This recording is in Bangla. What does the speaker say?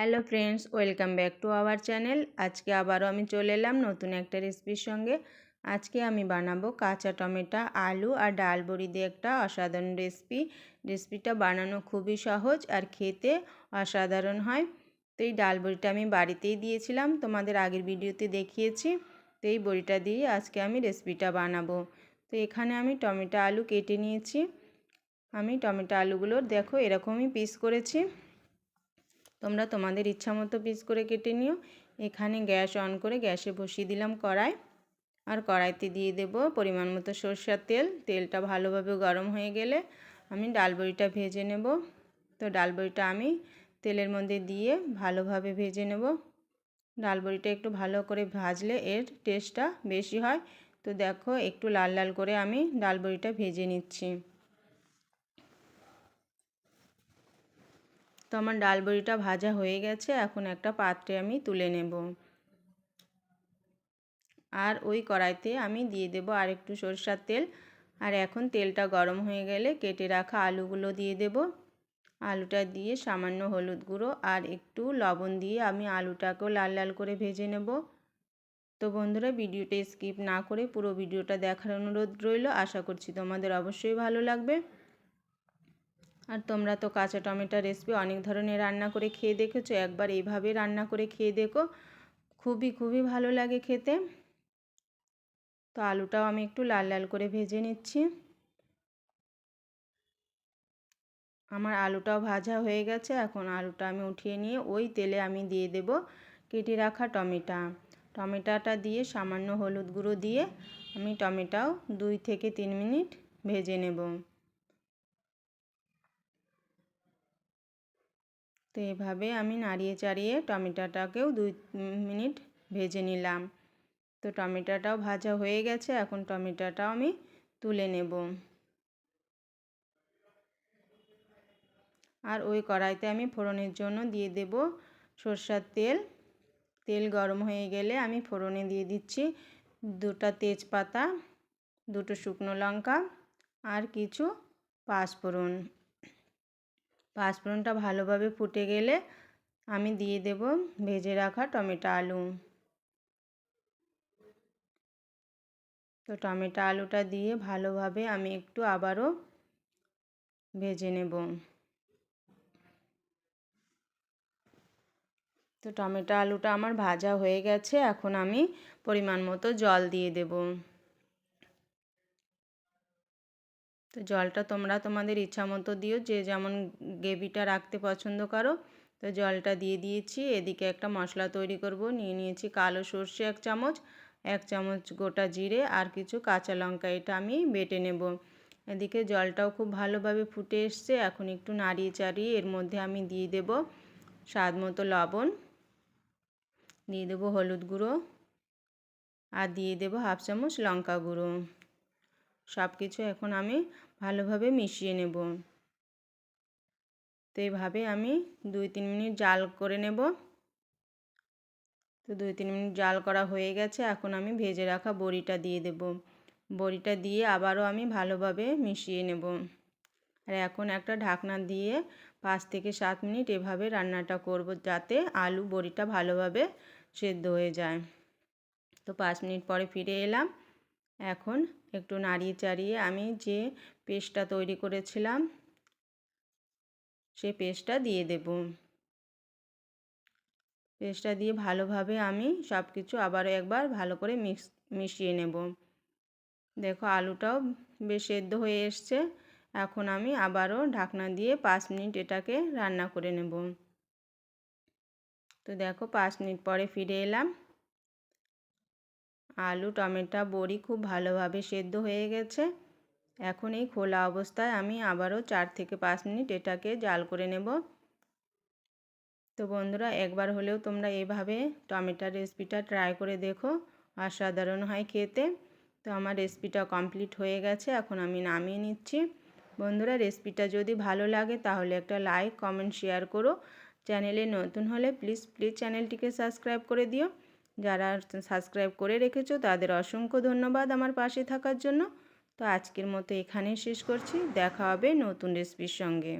Hello friends, welcome back to our channel. আজকে আবারও আমি চলে এলাম নতুন একটা রেসিপির সঙ্গে। আজকে আমি বানাবো কাঁচা টমেটো, আলু আর ডাল বড়ি দিয়ে একটা অসাধারণ রেসিপি। রেসিপিটা বানানো খুবই সহজ আর খেতে অসাধারণ হয়। তো এই ডাল বড়িটা আমি বাড়িতেই দিয়েছিলাম, তোমাদের আগের ভিডিওতে দেখিয়েছি। তো এই বড়িটা দিয়ে আজকে আমি রেসিপিটা বানাবো। তো এখানে আমি টমেটো, আলু কেটে নিয়েছি। আমি টমেটো, আলুগুলো দেখো এরকমই পিস করেছি। তোমরা তোমাদের ইচ্ছা মতো পিস করে কেটে নিও। এখানে গ্যাস অন করে গ্যাসে বসিয়ে দিলাম কড়াই। আর কড়াইতে দিয়ে দেব পরিমাণ মতো সরষের তেল। তেলটা ভালোভাবে গরম হয়ে গেলে আমি ডাল বড়িটা ভেজে নেব। তো ডাল বড়িটা আমি তেলের মধ্যে দিয়ে ভালোভাবে ভেজে নেব। ডাল বড়িটা একটু ভালো করে ভাজলে এর টেস্টটা বেশি হয়। তো দেখো একটু লাল লাল করে আমি ডাল বড়িটা ভেজে নিচ্ছি। তো আমার ডাল বড়িটা ভাজা হয়ে গেছে, এখন একটা পাত্রে আমি তুলে নেব। আর ওই কড়াইতে আমি দিয়ে দেব আর একটু সরষার তেল। আর এখন তেলটা গরম হয়ে গেলে কেটে রাখা আলুগুলো দিয়ে দেব। আলুটা দিয়ে সামান্য হলুদ গুঁড়ো আর একটু লবণ দিয়ে আমি আলুটাকেও লাল লাল করে ভেজে নেব। তো বন্ধুরা, ভিডিওটা স্কিপ না করে পুরো ভিডিওটা দেখার অনুরোধ রইল। আশা করছি তোমাদের অবশ্যই ভালো লাগবে। আর তোমরা তো কাঁচা টমেটোর রেসিপি অনেক ধরনের রান্না করে খেয়ে দেখেছ, একবার এইভাবে রান্না করে খেয়ে দেখো। খুবই খুবই ভালো লাগে খেতে। তো আলুটাও আমি একটু লাল লাল করে ভেজে নিচ্ছি। আমার আলুটাও ভাজা হয়ে গেছে, এখন আলুটা আমি উঠিয়ে নিয়ে ওই তেলে আমি দিয়ে দেব কেটে রাখা টমেটো। টমেটোটা দিয়ে সামান্য হলুদ গুঁড়ো দিয়ে আমি টমেটোও দুই থেকে তিন মিনিট ভেজে নেব। তো এভাবে আমি নাড়িয়ে চাড়িয়ে টমেটোটাকেও দুই মিনিট ভেজে নিলাম। তো টমেটোটাও ভাজা হয়ে গেছে, এখন টমেটোটাও আমি তুলে নেব। আর ওই কড়াইতে আমি ফোড়নের জন্য দিয়ে দেব সর্ষার তেল। তেল গরম হয়ে গেলে আমি ফোড়নে দিয়ে দিচ্ছি দুটা তেজপাতা, দুটো শুকনো লঙ্কা আর কিছু পাঁচফোড়ন। পাঁচফোড়নটা ভালোভাবে ফুটে গেলে আমি দিয়ে দেব ভেজে রাখা টমেটো আলু। তো টমেটো আলুটা দিয়ে ভালোভাবে আমি একটু আবারও ভেজে নেব। তো টমেটো আলুটা আমার ভাজা হয়ে গেছে, এখন আমি পরিমাণ মতো জল দিয়ে দেব। তো জলটা তোমরা তোমাদের ইচ্ছা মতো দিও, যে যেমন গ্রেভিটা রাখতে পছন্দ করো, তো জলটা দিয়ে দিয়েছি। এদিকে একটা মশলা তৈরি করব, নিয়ে নিয়েছি কালো সর্ষে এক চামচ এক চামচ গোটা জিরে আর কিছু কাঁচা লঙ্কা, এটা আমি বেটে নেব। এদিকে জলটাও খুব ভালোভাবে ফুটে এসছে, এখন একটু নাড়িয়ে চাড়িয়ে এর মধ্যে আমি দিয়ে দেব স্বাদ মতো লবণ, দিয়ে দেবো হলুদ গুঁড়ো, আর দিয়ে দেবো হাফ চামচ লঙ্কা গুঁড়ো। সব কিছু এখন আমি ভালোভাবে মিশিয়ে নেব। তো এইভাবে আমি দুই তিন মিনিট জাল করে নেব। তো দুই তিন মিনিট জাল করা হয়ে গেছে, এখন আমি ভেজে রাখা বড়িটা দিয়ে দেব। বড়িটা দিয়ে আবারও আমি ভালোভাবে মিশিয়ে নেব। আর এখন একটা ঢাকনা দিয়ে পাঁচ থেকে সাত মিনিট এভাবে রান্নাটা করব যাতে আলু বড়িটা ভালোভাবে সেদ্ধ হয়ে যায়। তো পাঁচ মিনিট পরে ফিরে এলাম। এখন একটু নাড়িয়ে চাড়িয়ে আমি যে পেস্টটা তৈরি করেছিলাম, সে পেস্টটা দিয়ে দেব। পেস্টটা দিয়ে ভালোভাবে আমি সব কিছু আবারও একবার ভালো করে মিক্স, মিশিয়ে নেব। দেখো আলুটাও বেশ সেদ্ধ হয়ে এসছে, এখন আমি আবারও ঢাকনা দিয়ে পাঁচ মিনিট এটাকে রান্না করে নেব। তো দেখো পাঁচ মিনিট পরে ফিরে এলাম। আলু, টমেটো, বড়ি খুব ভালোভাবে সেদ্ধ হয়ে গেছে। এখন এই খোলা অবস্থায় আমি আবারও চার থেকে পাঁচ মিনিট এটাকে জাল করে নেব। তো বন্ধুরা, একবার হলেও তোমরা এভাবে টমেটোর রেসিপিটা ট্রাই করে দেখো। অসাধারণ হয় খেতে। তো আমার রেসিপিটা কমপ্লিট হয়ে গেছে, এখন আমি নামিয়ে নিচ্ছি। বন্ধুরা, রেসিপিটা যদি ভালো লাগে তাহলে একটা লাইক, কমেন্ট, শেয়ার করো। চ্যানেলে নতুন হলে প্লিজ প্লিজ চ্যানেলটিকে সাবস্ক্রাইব করে দিও। যারা সাবস্ক্রাইব করে রেখেছো, তাদের অসংখ্য ধন্যবাদ আমার পাশে থাকার জন্য। তো আজকের মতো এখানেই শেষ করছি। দেখা হবে নতুন রেসিপির সঙ্গে।